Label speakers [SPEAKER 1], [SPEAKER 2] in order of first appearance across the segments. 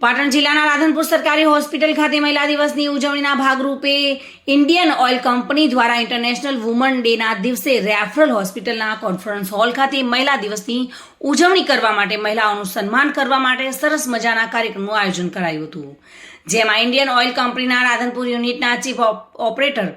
[SPEAKER 1] પાટણ જિલ્લાના રાધનપુર સરકારી હોસ્પિટલ ખાતે મહિલા દિવસની ઉજવણીના ભાગરૂપે ઇન્ડિયન ઓઇલ કંપની દ્વારા ઇન્ટરનેશનલ વુમન ડેના દિવસે રેફરલ હોસ્પિટલના કોન્ફરન્સ હોલ ખાતે મહિલા દિવસની ઉજવણી કરવા માટે મહિલાઓનું સન્માન કરવા માટે સરસ મજાના કાર્યક્રમનું આયોજન કરાયું હતું. જેમાં ઇન્ડિયન ઓઇલ કંપનીના રાધનપુર યુનિટના chief operator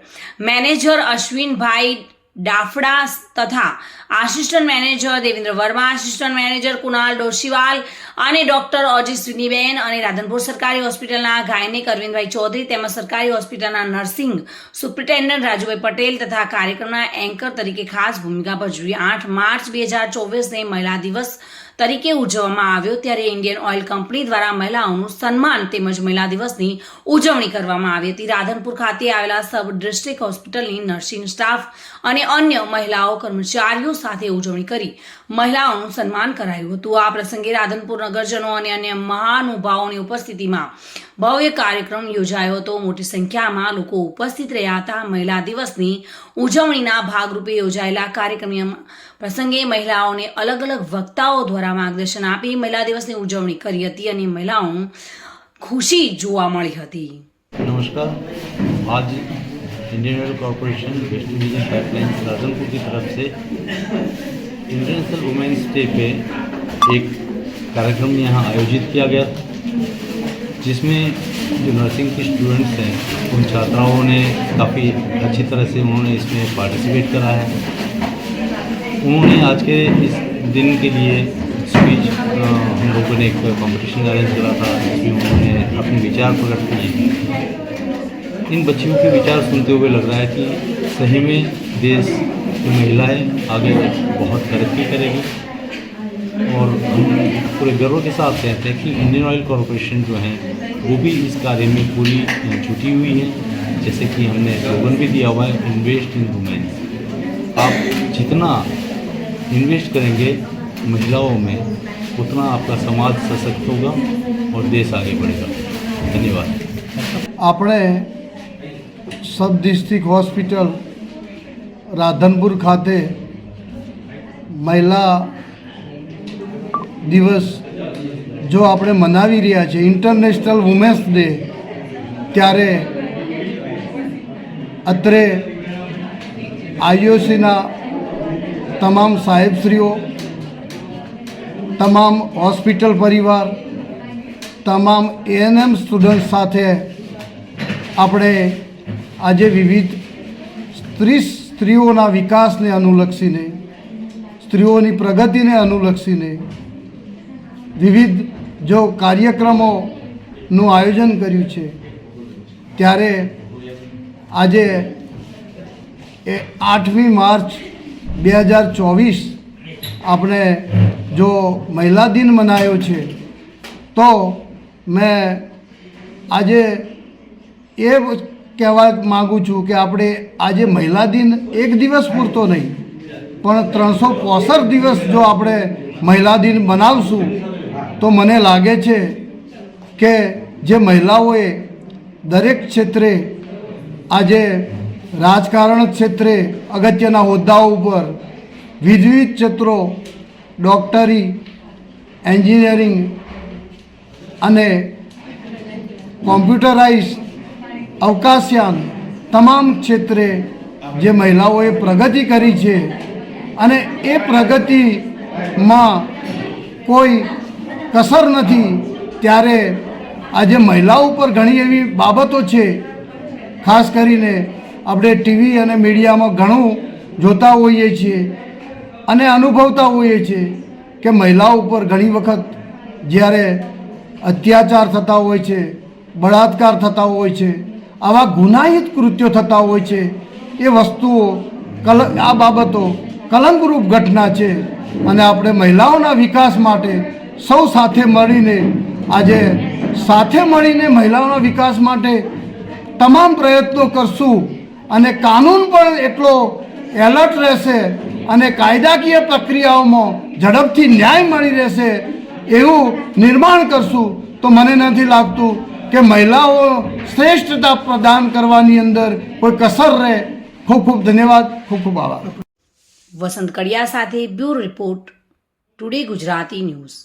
[SPEAKER 1] manager Ashwinbhai Dafda તથા assistant manager Devendra Verma, assistant manager Kunal Doshiwal અને ડોક્ટર ઓજીસ્વીનીબેન અને રાધનપુર સરકારી હોસ્પિટલના ગાયનિક અરવિંદભાઈ ચૌધરી તેમજ સરકારી હોસ્પિટલના નર્સિંગ સુપ્રિન્ટેન્ડન્ટ રાજુભાઈ પટેલ તથા કાર્યક્રમના એન્કર તરીકે ખાસ ભૂમિકા ભજવી આઠ માર્ચ બે હજાર ચોવીસને મહિલા દિવસ તરીકે ઉજવવામાં આવ્યો ત્યારે ઇન્ડિયન ઓઇલ કંપની દ્વારા મહિલાઓનું સન્માન તેમજ મહિલા દિવસની ઉજવણી કરવામાં આવી હતી. રાધનપુર ખાતે આવેલા સબ ડિસ્ટ્રિક્ટ હોસ્પિટલની નર્સિંગ સ્ટાફ અને અન્ય મહિલાઓ કર્મચારીઓ સાથે ઉજવણી કરી મહિલાઓનું સન્માન કરાયું હતું. આ પ્રસંગે રાધનપુર નગરજનો અને અન્ય મહાનુભાવોની ઉપસ્થિતિમાં ભવ્ય કાર્યક્રમ યોજાયો હતો મોટી સંખ્યામાં લોકો ઉપસ્થિત રહ્યા હતા મહિલા દિવસની ઉજવણીના ભાગરૂપે યોજાયેલા કાર્યક્રમ પ્રસંગે મહિલાઓને અલગ અલગ વક્તાઓ દ્વારા માર્ગદર્શન આપી મહિલા દિવસની ઉજવણી કરી હતી અને મહિલાઓનું ખુશી જોવા મળી હતી
[SPEAKER 2] नमस्कार आज Indian Oil Corporation west division pipeline Radhanpur की तरफ से इंटरनेशनल वुमेंस डे पे एक कार्यक्रम यहाँ आयोजित किया गया जिसमें जो नर्सिंग के स्टूडेंट्स हैं, उन छात्राओं ने काफ़ी अच्छी तरह से उन्होंने इसमें पार्टिसिपेट करा है। उन्होंने आज के इस दिन के लिए स्पीच हम लोगों ने एक कंपटीशन अरेंज करा था, जिसमें उन्होंने अपने विचार प्रकट किए। इन बच्चियों के विचार सुनते हुए लग रहा है कि सही में देश की महिलाएँ आगे बहुत तरक्की करेगी। और हम पूरे गर्व के साथ कहते हैं कि इंडियन ऑयल कॉरपोरेशन जो है वो भी इस कार्य में पूरी जुटी हुई है जैसे कि हमने स्लोगन भी दिया हुआ है इन्वेस्ट इन वुमेन आप जितना इन्वेस्ट करेंगे महिलाओं में उतना आपका समाज सशक्त होगा और देश आगे बढ़ेगा धन्यवाद
[SPEAKER 3] આપણે સબ ડિસ્ટ્રિક્ટ હોસ્પિટલ રાધનપુર ખાતે મહિલા દિવસ જો આપણે મનાવી રહ્યા છીએ ઇન્ટરનેશનલ વુમેન્સ ડે ત્યારે અત્રે આઈઓસીના તમામ સાહેબશ્રીઓ, તમામ હોસ્પિટલ પરિવાર, તમામ એએનએમ સ્ટુડન્ટ સાથે આપણે આજે વિવિધ સ્ત્રી, સ્ત્રીઓના વિકાસને અનુલક્ષીને, સ્ત્રીઓની પ્રગતિને અનુલક્ષીને વિવિધ જો કાર્યક્રમોનું આયોજન કર્યું છે, ત્યારે આજે એ આઠમી માર્ચ બે હજાર ચોવીસ આપણે જો મહિલા દિન મનાયો છે, તો મેં આજે એ કહેવા માગું છું કે આપણે આજે મહિલા દિન એક દિવસ પૂરતો નહીં, પણ ત્રણસો દિવસ જો આપણે મહિલા દિન બનાવશું તો મને લાગે છે કે જે મહિલાઓએ દરેક ક્ષેત્રે આજે રાજકારણ ક્ષેત્રે અગત્યના હોદ્દાઓ ઉપર વિવિધ ક્ષેત્રો, ડૉક્ટરી, એન્જિનિયરિંગ અને કોમ્પ્યુટરાઇઝ અવકાશયાન તમામ ક્ષેત્રે જે મહિલાઓએ પ્રગતિ કરી છે અને એ પ્રગતિમાં કોઈ કસર નથી. ત્યારે આજે મહિલાઓ ઉપર ઘણી એવી બાબતો છે. ખાસ કરીને આપણે ટીવી અને મીડિયામાં ઘણું જોતા હોઈએ છીએ અને અનુભવતા હોઈએ છીએ કે મહિલાઓ ઉપર ઘણી વખત જ્યારે અત્યાચાર થતા હોય છે, બળાત્કાર થતા હોય છે, આવા ગુનાહિત કૃત્યો થતા હોય છે, એ વસ્તુઓ કલ, આ બાબતો કલંકરૂપ ઘટના છે. અને આપણે મહિલાઓના વિકાસ માટે સૌ સાથે મળીને, આજે સાથે મળીને મહિલાઓના વિકાસ માટે તમામ પ્રયત્નો કરશું અને કાનૂન પણ એટલો એલર્ટ રહેશે અને કાયદાકીય પ્રક્રિયાઓમાં ઝડપથી ન્યાય મળી રહેશે એવું નિર્માણ કરશું. તો મને નથી લાગતું કે મહિલાઓ શ્રેષ્ઠતા પ્રદાન કરવાની અંદર કોઈ કસર રહે. ખૂબ ખૂબ ધન્યવાદ, ખૂબ ખૂબ આભાર.
[SPEAKER 1] વસંત કડિયા સાથે bureau report, today Gujarati news.